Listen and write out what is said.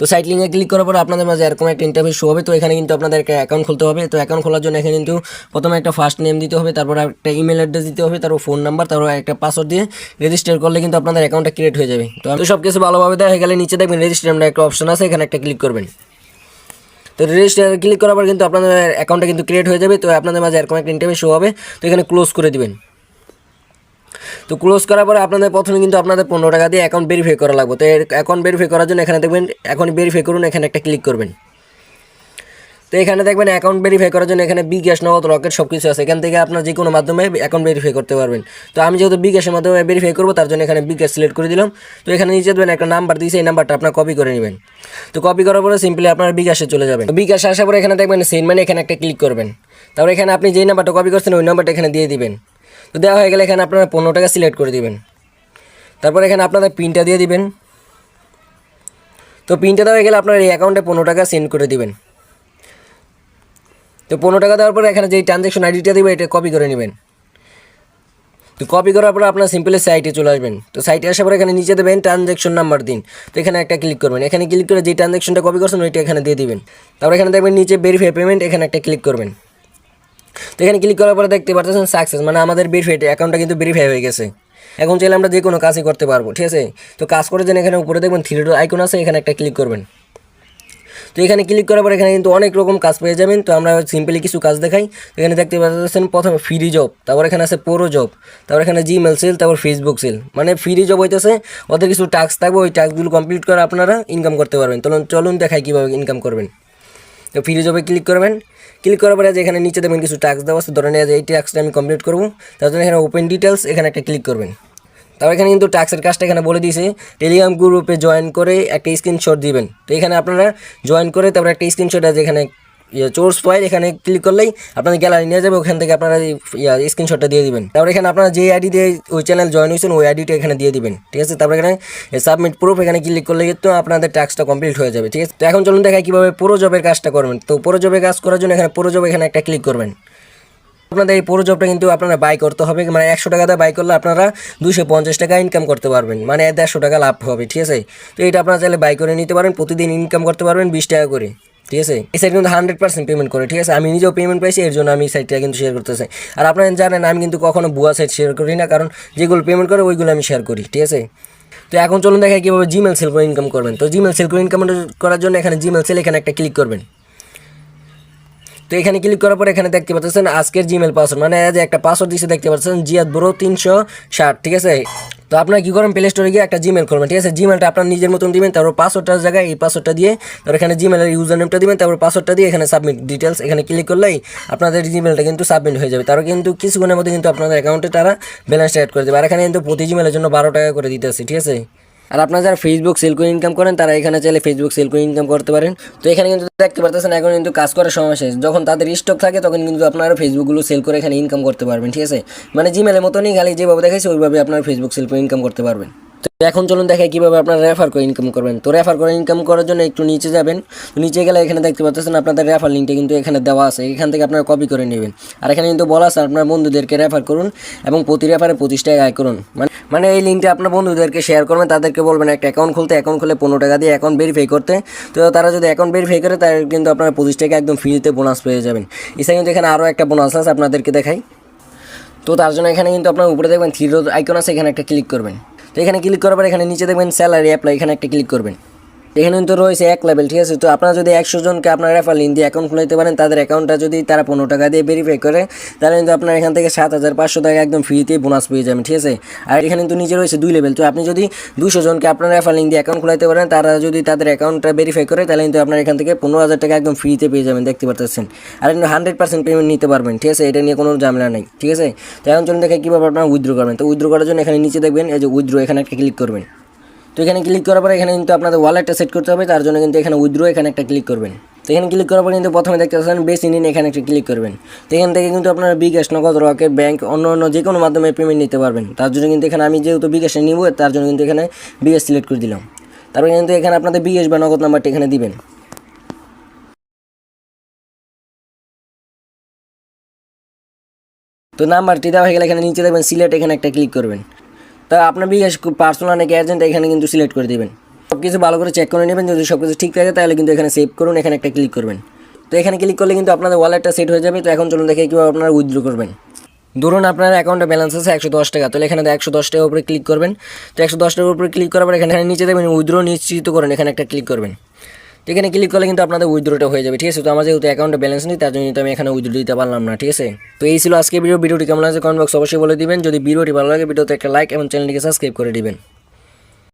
তো সাইট লিঙ্কে ক্লিক করার পর আপনাদের মাঝে এরকম একটা ইন্টারভিউ শো হবে। তো এখানে কিন্তু আপনাদের একটা অ্যাকাউন্ট খুলতে হবে। তো অ্যাকাউন্ট খোলার জন্য এখানে কিন্তু প্রথমে একটা ফার্স্ট নেম দিতে হবে, তারপর একটা ইমেল অ্যাড্রেস দিতে হবে, তারপর ফোন নাম্বার তারপর একটা পাসওয়ার্ড দিয়ে রেজিস্টার করলে কিন্তু আপনাদের অ্যাকাউন্টটা ক্রিয়েট হয়ে যাবে। তো আমি সব কিছু ভালোভাবে দেখা গেলে নিচে দেখবেন রেজিস্টার একটা অপশন আছে, এখানে একটা ক্লিক করবেন। তো রেজিস্টার ক্লিক করার পর কিন্তু আপনাদের অ্যাকাউন্টটা কিন্তু ক্রিয়েট হয়ে যাবে। তো আপনাদের মাঝে এরকম একটা ইন্টারভিউ শো হবে। তো এখানে ক্লোজ করে দিবেন। তো ক্লোজ করার পরে আপনাদের প্রথমে কিন্তু আপনাদের পনেরো টাকা দিয়ে অ্যাকাউন্ট ভেরিফাই করা লাগবে। তো অ্যাকাউন্ট ভেরিফাই করার জন্য এখানে দেখবেন এখন ভেরিফাই করুন, এখানে একটা ক্লিক করবেন। তো এখানে দেখবেন অ্যাকাউন্ট ভেরিফাই করার জন্য এখানে বিকাশ নগদ রকেট সব কিছু আছে। এখান থেকে আপনার যে কোনো মাধ্যমে অ্যাকাউন্ট ভেরিফাই করতে পারবেন। তো আমি যেহেতু বিকাশের মাধ্যমে ভেরিফাই করব, তার জন্য এখানে বিকাশ সিলেক্ট করে দিলাম। তো এখানে নিচে দেবেন একটা নাম্বার দিয়েছে, এই নাম্বারটা আপনার কপি করে নেবেন। তো কপি করার পরে সিম্পলি আপনার বিকাশে চলে যাবেন। তো বিকাশে আসার পরে এখানে দেখবেন সেন্ড মানে এখানে একটা ক্লিক করবেন। তারপরে এখানে আপনি যেই নাম্বারটা কপি করছেন, ওই নাম্বারটা এখানে দিয়ে দিবেন। তো দেওয়া হয়ে গেলে এখানে আপনারা পনেরো টাকা সিলেক্ট করে দিবেন। তারপর এখানে আপনাদের পিনটা দিয়ে দিবেন। তো পিনটা দেওয়া হয়ে গেলে আপনার এই অ্যাকাউন্টে পনেরো টাকা সেন্ড করে দিবেন। তো পনেরো টাকা দেওয়ার পরে এখানে যেই ট্রানজ্যাকশন আইডিটা দিবে, এটা কপি করে নেবেন। তো কপি করার পরে আপনার সিম্পলি সাইটে চলে আসবেন। তো সাইটে আসার পরে এখানে নিচে দেবেন ট্রানজ্যাকশন নাম্বার দিন। তো এখানে একটা ক্লিক করবেন। এখানে ক্লিক করে যে ট্রানজ্যাকশনটা কপি করছেন, ওইটা এখানে দিয়ে দিবেন। তারপর এখানে দেখবেন নিচে ভেরিফাই পেমেন্ট এখানে একটা ক্লিক করবেন। তো এখানে ক্লিক করার পরে দেখতে পাচ্ছেন সাকসেস মানে আমাদের ভেরিফাই অ্যাকাউন্টটা কিন্তু ভেরিফাই হয়ে গেছে। এখন চাইলে আমরা যে কোনো কাজই করতে পারব, ঠিক আছে? তো কাজ করে যেন এখানে উপরে দেখবেন থ্রি আইকন আছে, এখানে একটা ক্লিক করবেন। তো এখানে ক্লিক করার পর এখানে কিন্তু অনেক রকম কাজ পেয়ে যাবেন। তো আমরা সিম্পলি কিছু কাজ দেখাই। এখানে দেখতে পাচ্ছেন প্রথমে ফ্রি জব তারপর এখানে আছে পোরো জব তারপর এখানে জিমেল সেল তারপর ফেসবুক সেল মানে ফ্রি জব হইতেছে, ওদের কিছু টাস্ক থাকবে, ওই টাস্কগুলো কমপ্লিট করে আপনারা ইনকাম করতে পারবেন। চলুন চলুন দেখাই কীভাবে ইনকাম করবেন। তো ফ্রি জবে ক্লিক করবেন। ক্লিক করার পরে এখানে নিচে দেবেন কিছু টাস্ক দেওয়া আছে, ধরে নেওয়া এই টাস্কটা আমি কমপ্লিট করব। তার জন্য এখানে ওপেন ডিটেলস এখানে একটা ক্লিক করবেন। তারপর এখানে কিন্তু ট্যাক্সের কাজটা এখানে বলে দিয়েছে টেলিগ্রাম গ্রুপে জয়েন করে একটা স্ক্রিনশট দিবেন। তো এখানে আপনারা জয়েন করে তারপর একটা স্ক্রিনশট আছে, এখানে চোর্স ফাইল এখানে ক্লিক করলেই আপনাদের গ্যালারি নিয়ে যাবে, ওখান থেকে আপনারা স্ক্রিনশটটা দিয়ে দিবেন। তারপর এখানে আপনারা যে আইডি দিয়ে ওই চ্যানেল জয়েন হয়েছেন, ওই আইডিটা এখানে দিয়ে দিবেন, ঠিক আছে? তারপর এখানে সাবমিট প্রুফ এখানে ক্লিক করলে কিন্তু আপনাদের টাস্কটা কমপ্লিট হয়ে যাবে, ঠিক আছে? তো এখন চলুন দেখাই কীভাবে পুরো জবের কাজটা করবেন। তো পুরো জবের কাজ করার জন্য এখানে পুরো জব এখানে একটা ক্লিক করবেন। আপনাদের এই পুরো জবটা কিন্তু আপনারা বাই করতে হবে মানে একশো টাকা দিয়ে বাই করলে আপনারা দুশো পঞ্চাশ টাকা ইনকাম করতে পারবেন মানে দেড়শো টাকা লাভ হবে, ঠিক আছে? তো এটা আপনারা চাইলে বাই করে নিতে পারেন, প্রতিদিন ইনকাম করতে পারবেন, বিশ টাকা করে। ঠিক আছে? এই সাইড কিন্তু হান্ড্রেড পার্সেন্ট পেমেন্ট করে, ঠিক আছে? আমি নিজেও পেমেন্ট পাইছি, এর জন্য আমি এই সাইটটা কিন্তু শেয়ার করতে চাই আর আপনারা জানেন, আমি কিন্তু কখনো ভুয়া সাইট শেয়ার করি না, কারণ যেগুলো পেমেন্ট করে, ওইগুলো আমি শেয়ার করি, ঠিক আছে? তো এখন চলুন দেখাই কীভাবে জিমেল সেল করে ইনকাম করবেন। তো জিমেল সেল করে ইনকাম করার জন্য এখানে জিমেল সেল এখানে একটা ক্লিক করবেন। তো এখানে ক্লিক করার পর এখানে দেখতে পাচ্ছেন, আজকের জিমেল পাসওয়ার্ড মানে যে একটা পাসওয়ার্ড দিচ্ছে দেখতে পাচ্ছেন, জিয়াদ ব্রো তিনশো ষাট, ঠিক আছে? তো আপনারা কী করেন প্লে স্টোরে গিয়ে একটা জিমেল করবেন ঠিক আছে? জিমেলটা আপনার নিজের মতন দিবেন, তারপর পাসওয়ার্ডটার জায়গায় এই পাসওয়ার্ডটা দিয়ে তারপর এখানে জিমেলের ইউজার নেমটা দিবেন, তারপর পাসওয়ার্ডটা দিয়ে এখানে সাবমিট ডিটেলস এখানে ক্লিক করলেই আপনাদের জিমেলটা কিন্তু সাবমিট হয়ে যাবে। তারপর কিন্তু কিছুক্ষণের মধ্যে কিন্তু আপনাদের অ্যাকাউন্টে তারা ব্যালেন্সটা অ্যাড করে দেবে। আর এখানে কিন্তু প্রতি জিমেলের জন্য বারো টাকা করে দিতেছে ঠিক আছে? আর আপনারা যারা ফেসবুক সেল ইনকাম করেন, তারা এখানে চাইলে ফেসবুক সেল করে ইনকাম করতে পারেন। তো এখানে কিন্তু দেখতে পারতেছেন, এখন কিন্তু কাজ করার সময় শেষ। যখন তাদের স্টক থাকে, তখন কিন্তু আপনারা ফেসবুকগুলো সেল করে এখানে ইনকাম করতে পারবেন, ঠিক আছে? মানে জিমেলের মতনই খালি যেভাবে দেখাইছে, ওইভাবে আপনারা ফেসবুক সেল ইনকাম করতে পারবেন। তো এখন চলুন দেখাই কীভাবে আপনারা রেফার করে ইনকাম করবেন। তো রেফার করে ইনকাম করার জন্য একটু নিচে যাবেন। নিচে গেলে এখানে দেখতে পাচ্ছেন আপনাদের রেফার লিঙ্কটা কিন্তু এখানে দেওয়া আছে। এখান থেকে আপনারা কপি করে নেবেন। আর এখানে কিন্তু বলা আছে আপনার বন্ধুদেরকে রেফার করুন এবং প্রতি রেফারে পঁচিশ টাকা আয় করুন। মানে মানে এই লিঙ্কটা আপনার বন্ধুদেরকে শেয়ার করবেন, তাদেরকে বলবেন একটা অ্যাকাউন্ট খুলতে অ্যাকাউন্ট খুলে পনেরো টাকা দিয়ে অ্যাকাউন্ট ভেরিফাই করতে। তো তারা যদি অ্যাকাউন্ট ভেরিফাই করে, তার কিন্তু আপনারা পঁচিশ টাকা একদম ফ্রিতে বোনাস পেয়ে যাবেন। এছাড়া কিন্তু এখানে আরও একটা বোনাস আছে, আপনাদেরকে দেখাই। তো তার জন্য এখানে কিন্তু আপনার উপরে দেখবেন থ্রি আইকন আছে, এখানে একটা ক্লিক করবেন। তো এখানে ক্লিক করার পর এখানে নিচে দেখবেন স্যালারি অ্যাপ্লাই এখানে একটা ক্লিক করবেন। এখানে কিন্তু রয়েছে এক লেভেল ঠিক আছে? তো আপনারা যদি একশো জনকে আপনার রেফার লিঙ্ক দিয়ে অ্যাকাউন্ট খুলাইতে পারেন, তাদের অ্যাকাউন্টটা যদি তারা পনেরো টাকা দিয়ে ভেরিফাই করে, তাহলে কিন্তু আপনার এখান থেকে সাত হাজার পাঁচশো টাকা একদম ফ্রিতে বোনাস পেয়ে যাবেন, ঠিক আছে? আর এখানে কিন্তু নিচে রয়েছে দুই লেভেল তো আপনি যদি দুশো জনকে আপনার রেফার লিঙ্ক দিয়ে অ্যাকাউন্ট খুলাইতে পারেন, তারা যদি তাদের অ্যাকাউন্টটা ভেরিফাই করে, তাহলে কিন্তু আপনার এখান থেকে পনেরো হাজার টাকা একদম ফ্রিতে পেয়ে যাবেন, দেখতে পারতেছেন? আর কিন্তু হান্ড্রেড পার্সেন্ট পেমেন্ট নিতে পারবেন, ঠিক আছে? এটা নিয়ে কোনো ঝামেলা নেই, ঠিক আছে? তো এখন চলুন দেখে কীভাবে আপনারা উইথড্র করবেন। তো উইথড্র করার জন্য এখানে নিচে দেখবেন, এই যে উইথড্র এখানে একটা ক্লিক করবেন। তো এখানে ক্লিক করার পরে এখানে কিন্তু আপনাদের ওয়ালেটটা সেট করতে হবে, তার জন্য কিন্তু এখানে উইথড্র এখানে একটা ক্লিক করবেন। তো এখানে ক্লিক করার পরে কিন্তু প্রথমে দেখতে পাচ্ছেন বেস ইন এখানে একটা ক্লিক করবেন। তো এখান থেকে কিন্তু আপনারা বিকাশ, নগদ, রকেট ব্যাংক অন্য অন্য যে কোনো মাধ্যমে পেমেন্ট নিতে পারবেন। তার জন্য কিন্তু এখানে আমি যেহেতু বিকাশে নিব, তার জন্য কিন্তু এখানে বিকাশ সিলেক্ট করে দিলাম। তারপরে কিন্তু এখানে আপনাদের বিকাশ বা নগদ নাম্বারটা এখানে দিবেন। তো নাম্বারটি দেওয়া হয়ে গেলে এখানে নিচে দেখবেন সিলেক্ট এখানে একটা ক্লিক করবেন। তা আপনার বিকাশ পার্সোনাল নাকি এজেন্ট এখানে কিন্তু সিলেক্ট করে দেবেন। সব কিছু ভালো করে চেক করে নেবেন, যদি সব কিছু ঠিক থাকে, তাহলে কিন্তু এখানে সেভ করুন, এখানে একটা ক্লিক করবেন। তো এখানে ক্লিক করলে কিন্তু আপনাদের ওয়ালেটটা সেট হয়ে যাবে। তো এখন চলুন দেখে কীভাবে আপনারা উইথড্রো করবেন। ধরুন আপনার অ্যাকাউন্টে ব্যালেন্স আছে একশো দশ টাকা, তাহলে এখানে একশো দশ টাকার উপরে ক্লিক করবেন। তো একশো দশ টাকার উপরে ক্লিক করার পর এখানে নিচে দেবেন উইথড্র নিশ্চিত করুন, এখানে একটা ক্লিক করবেন। তো এখানে ক্লিক করলে কিন্তু আপনাদের উইথড্রোটা হয়ে যাবে, ঠিক আছে? তো আমার যেহেতু অ্যাকাউন্টে ব্যালেন্স নেই, তার জন্য আমি এখানে উইথড্রো দিতে পারলাম না, ঠিক আছে? তো এই ছিল আজকে ভিডিও ভিডিওটি কেমন আছে কমেন্ট বক্স অবশ্যই বলে দিবেন। যদি ভিডিওটি ভালো লাগে, ভিডিওতে একটা লাইক এবং চ্যানেলটিকে সাবস্ক্রাইব করে দিবেন।